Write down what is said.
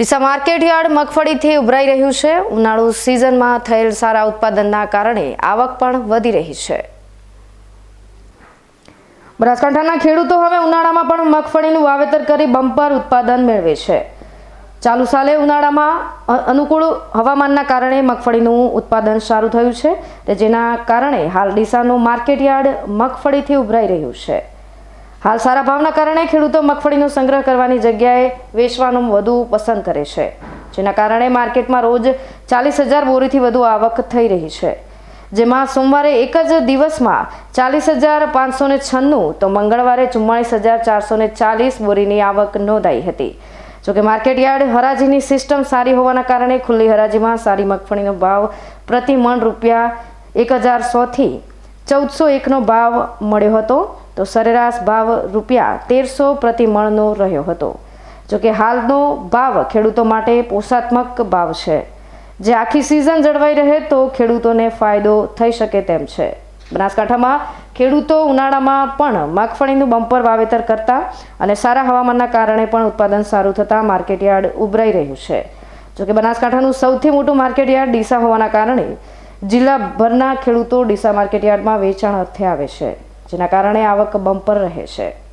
Deesa market yard મગફળીથી ઉભરાઈ રહ્યું છે. ઉનાળુ સિઝનમાં થયેલ સારા ઉત્પાદનના કારણે આવક પણ વધી રહી છે. બનાસકાંઠાના ખેડૂતો હવે ઉનાળામાં પણ મગફળીનું વાવેતર કરી બમ્પર ઉત્પાદન મેળવે છે. ચાલુ સાલે ઉનાળામાં અનુકૂળ હવામાનના કારણે મગફળીનું ઉત્પાદન સારું થયું છે. જેના કારણે હાલ ડીસાનું માર્કેટયાર્ડ મગફળીથી ઉભરાઈ રહ્યું છે. હાલ સારા ભાવના કારણે ખેડૂતો મગફળીનો સંગ્રહ કરવાની જગ્યાએ વેચવાનું વધુ પસંદ કરે છે, જેના કારણે માર્કેટમાં રોજ ચાલીસ હજાર બોરીથી વધુ આવક થઈ રહી છે. જેમાં સોમવારે એક જ દિવસમાં ચાલીસ હજાર પાંચસો ને છન્નું, તો મંગળવારે ચુમ્માળીસ હજાર ચારસો ને ચાલીસ બોરીની આવક નોંધાઈ હતી. જોકે માર્કેટયાર્ડ હરાજીની સિસ્ટમ સારી હોવાના કારણે ખુલ્લી હરાજીમાં સારી મગફળીનો ભાવ પ્રતિ મણ રૂપિયા એક હજાર સોથી ચૌદસો એકનો ભાવ મળ્યો હતો. તો સરેરાશ ભાવ રૂપિયા તેરસો પ્રતિ મણનો રહ્યો હતો. જોકે હાલનો ભાવ ખેડૂતો માટે પોષાત્મક ભાવ છે. જે આખી સિઝન જળવાઈ રહે તો ખેડૂતોને ફાયદો થઈ શકે તેમ છે. બનાસકાંઠામાં ખેડૂતો ઉનાળામાં પણ મગફળીનું બમ્પર વાવેતર કરતા અને સારા હવામાનના કારણે પણ ઉત્પાદન સારું થતાં માર્કેટયાર્ડ ઉભરાઈ રહ્યું છે. જોકે બનાસકાંઠાનું સૌથી મોટું માર્કેટયાર્ડ ડીસા હોવાના કારણે જિલ્લાભરના ખેડૂતો ડીસા માર્કેટયાર્ડમાં વેચાણ અર્થે આવે છે. જેના કારણે આવક બમ્પર રહે છે.